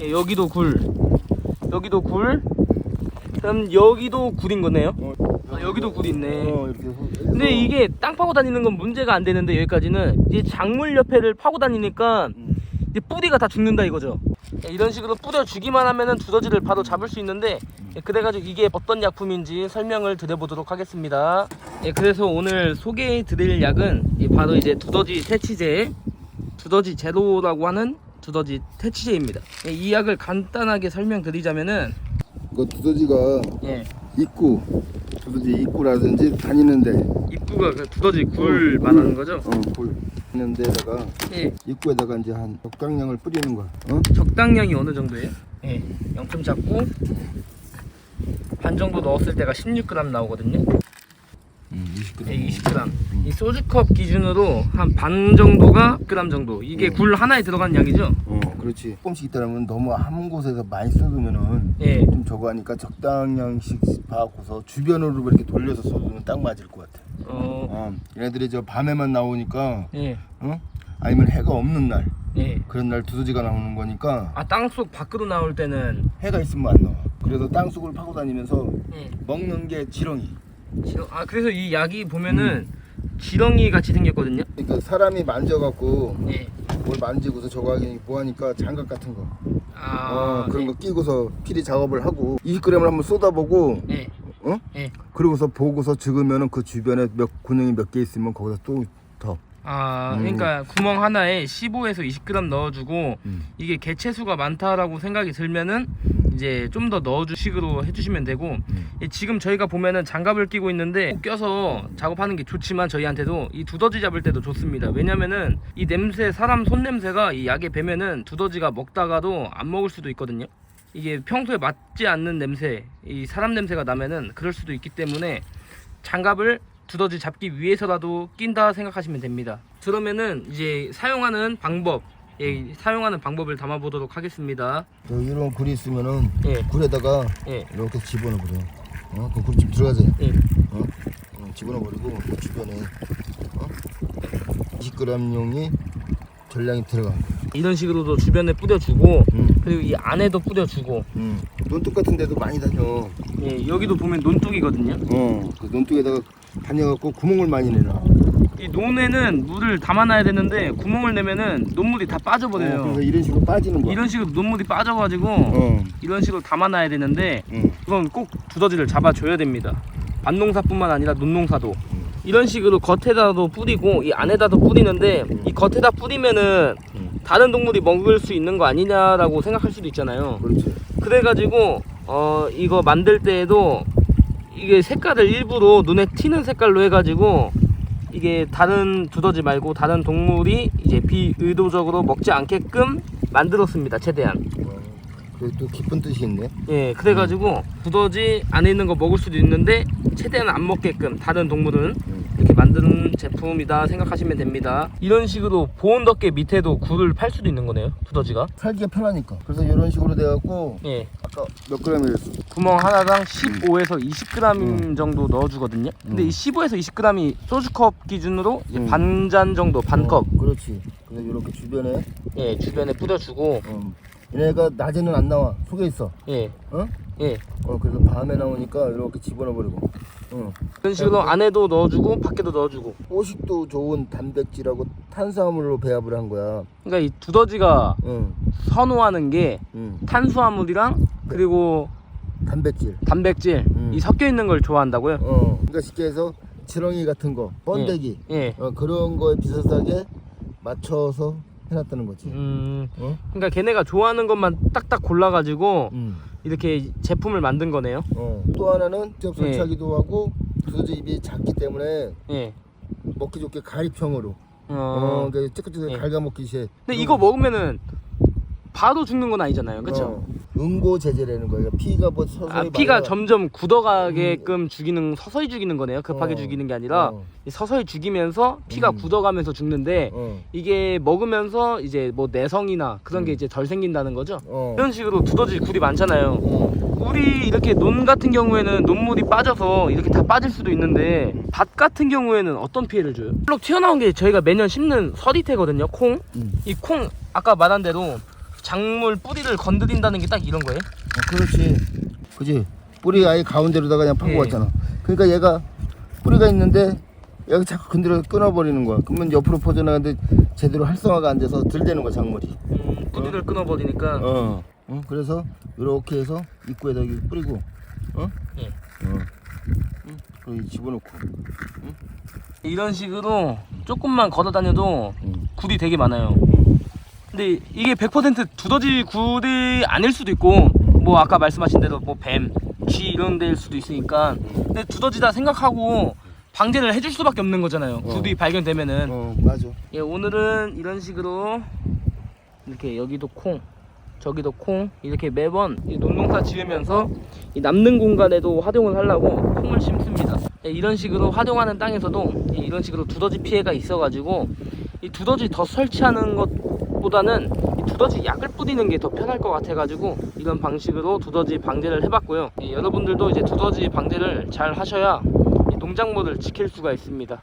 예, 여기도 굴. 여기도 굴. 그럼 여기도 굴인 거네요. 어, 아, 여기도 굴이 있네. 어, 이렇게. 해서- 근데 이게 땅 파고 다니는 건 문제가 안 되는데 여기까지는 이제 작물 옆에를 파고 다니니까 음. 이제 뿌리가 다 죽는다 이거죠. 예, 이런 식으로 뿌려 주기만 하면은 두더지를 바로 잡을 수 있는데 예, 그래가지고 이게 어떤 약품인지 설명을 드려보도록 하겠습니다. 예, 그래서 오늘 소개해 드릴 약은 이 바로 이제 두더지 퇴치제, 두더지 제로라고 하는 두더지 퇴치제입니다. 예, 이 약을 간단하게 설명드리자면은 그 두더지가 예, 입구, 두더지 입구라든지 다니는데, 입구가 그 두더지 굴 말하는 거죠? 어, 볼 있는 데다가 예, 입구에다가 이제 한 적당량을 뿌리는 거야. 어? 적당량이 어느 정도예요? 예, 0점 잡고 반 정도 넣었을 때가 16g 나오거든요. 음, 20g. 예, 20g. 이 소주컵 기준으로 한 반 정도가 100g 정도. 이게 음. 굴 하나에 들어간 양이죠? 어, 그렇지. 조금씩 있다면 너무 한 곳에서 많이 쏟으면은 예. 좀 저거 하니까 적당량씩 봐고서 주변으로 이렇게 돌려서 쏟으면 딱 맞을 것 같아. 어, 어, 얘네들이 저 밤에만 나오니까, 예, 어? 아니면 해가 없는 날, 예. 그런 날 두더지가 나오는 거니까 아, 땅속 밖으로 나올 때는 해가 있으면 안 나와. 그래서 땅속을 파고 다니면서 예. 먹는 게 지렁이. 지렁, 아, 그래서 이 약이 보면은 지렁이 같이 생겼거든요. 그러니까 사람이 만져갖고 예. 뭘 만지고서 저거 하기 뭐 하니까 장갑 같은 거, 아, 어, 그런 거 끼고서 피리 작업을 하고 20g을 한번 쏟아보고, 예. 어? 예. 그러고서 보고서 적으면은 그 주변에 몇 군형이 몇 개 있으면 거기서 또 더. 아, 음. 그러니까 구멍 하나에 15에서 20g 넣어주고 음. 이게 개체수가 많다라고 생각이 들면은 이제 좀 더 넣어주식으로 해주시면 되고 음. 예, 지금 저희가 보면은 장갑을 끼고 있는데 꼭 껴서 작업하는 게 좋지만 저희한테도 이 두더지 잡을 때도 좋습니다. 왜냐면은 이 냄새 사람 손 냄새가 이 약에 배면은 두더지가 먹다가도 안 먹을 수도 있거든요. 이게 평소에 맞지 않는 냄새 이 사람 냄새가 나면은 그럴 수도 있기 때문에 장갑을 두더지 잡기 위해서라도 낀다 생각하시면 됩니다. 그러면은 이제 사용하는 방법 예, 사용하는 방법을 담아보도록 하겠습니다 저 이런 굴이 있으면은 예, 굴에다가 예, 이렇게 집어넣어 버려. 어, 그 굴집 들어가지. 예. 어, 어 집어넣어 버리고 그 주변에 어? 20g용이 전량이 들어가. 이런 식으로도 주변에 뿌려주고 음, 그리고 이 안에도 뿌려주고 음. 논둑 같은 데도 많이 다녀. 예, 여기도 보면 논둑이거든요 어, 그 논둑에다가 다녀갖고 구멍을 많이 내놔. 이 논에는 물을 담아놔야 되는데 구멍을 내면은 논물이 다 어, 빠져버려요 그래서 이런 식으로 빠지는 거야. 이런 식으로 논물이 빠져가지고 어, 이런 식으로 담아놔야 되는데 응. 그건 꼭 두더지를 잡아줘야 됩니다 밭농사뿐만 아니라 논농사도 이런 식으로 겉에다도 뿌리고 이 안에다도 뿌리는데 이 겉에다 뿌리면은 음. 다른 동물이 먹을 수 있는 거 아니냐라고 생각할 수도 있잖아요 그렇지. 그래가지고 어 이거 만들 때에도 이게 색깔을 일부러 눈에 튀는 색깔로 해가지고 이게 다른 두더지 말고 다른 동물이 이제 비의도적으로 먹지 않게끔 만들었습니다 최대한 어, 그또 깊은 뜻이 있네. 예 그래가지고 두더지 안에 있는 거 먹을 수도 있는데 최대한 안 먹게끔 다른 동물은 음. 이렇게 만드는 제품이다 생각하시면 됩니다 이런 식으로 보온 덮개 밑에도 굴을 팔 수도 있는 거네요 두더지가 살기가 편하니까. 그래서 이런 식으로 돼갖고 예 아까 몇 g이랬어? 구멍 하나당 15에서 20g 음. 정도 넣어주거든요. 근데 음. 이 15에서 20g이 소주컵 기준으로 이제 음. 반잔 정도, 반컵 어, 그렇지. 그래서 이렇게 주변에 예 주변에 뿌려주고 어, 얘네가 낮에는 안 나와 속에 있어. 예 어? 예. 어 그래서 밤에 나오니까 이렇게 집어넣어 버리고. 어. 이런 식으로 안에도 넣어주고 밖에도 넣어주고. 포식도 좋은 단백질하고 탄수화물로 배합을 한 거야. 그러니까 이 두더지가 응. 선호하는 게 응. 탄수화물이랑 그리고 단백질. 단백질 음. 이 섞여 있는 걸 좋아한다고요? 어. 그러니까 쉽게 해서 지렁이 같은 거, 번데기, 예. 어, 그런 거에 비슷하게 맞춰서 해놨다는 거지. 음. 어? 그러니까 걔네가 좋아하는 것만 딱딱 골라가지고 음. 이렇게 제품을 만든 거네요. 어. 또 하나는 직접 예. 설치하기도 하고 두더지 입이 작기 때문에 예. 먹기 좋게 가립형으로 어, 어. 그러니까 찌끄찌끄 예. 갉아먹기 시에 근데 이거 먹으면은 바로 죽는 건 아니잖아요, 그렇죠? 어, 응고제제라는 거예요 피가 뭐 서서히 아, 피가 말라- 점점 굳어가게끔 죽이는 서서히 죽이는 거네요. 급하게 어. 죽이는 게 아니라 어, 이 서서히 죽이면서 피가 음. 굳어가면서 죽는데 어, 이게 먹으면서 이제 뭐 내성이나 그런 게 음. 이제 덜 생긴다는 거죠. 어. 이런 식으로 두더지 굴이 많잖아요. 어. 굴이 이렇게 논 같은 경우에는 논물이 빠져서 이렇게 다 빠질 수도 있는데 밭 같은 경우에는 어떤 피해를 줘요? 블록 튀어나온 게 저희가 매년 심는 서리태거든요. 콩. 음. 이 콩 아까 말한 대로 작물 뿌리를 건드린다는 게 딱 이런 거예요? 어, 그렇지. 그지? 뿌리 아예 가운데로다가 그냥 파고 예. 왔잖아. 그러니까 얘가 뿌리가 있는데 얘가 자꾸 건드려 끊어버리는 거야. 그러면 옆으로 퍼져나가는데 제대로 활성화가 안 돼서 들대는 거야, 작물이. 음, 뿌리를 끊어버리니까 어. 어, 그래서 이렇게 해서 입구에다 여기 뿌리고, 어? 예. 어. 응? 그리고 집어넣고. 이런 식으로 조금만 걸어 다녀도 응. 굴이 되게 많아요. 근데 이게 100% 두더지 굴이 아닐 수도 있고 뭐 아까 말씀하신 대로 뭐 뱀, 쥐 이런 데일 수도 있으니까 근데 두더지다 생각하고 방제를 해줄 수밖에 없는 거잖아요. 어. 굴이 발견되면은 어, 맞아. 예, 오늘은 이런 식으로 이렇게 여기도 콩, 저기도 콩 이렇게 매번 이 논농사 지으면서 이 남는 공간에도 활용을 하려고 콩을 심습니다. 예, 이런 식으로 활용하는 땅에서도 예, 이런 식으로 두더지 피해가 있어가지고 이 두더지 더 설치하는 것보다는 이 두더지 약을 뿌리는 게 더 편할 것 같아가지고 이런 방식으로 두더지 방제를 해봤고요. 예, 여러분들도 이제 두더지 방제를 잘 하셔야 이 농작물을 지킬 수가 있습니다.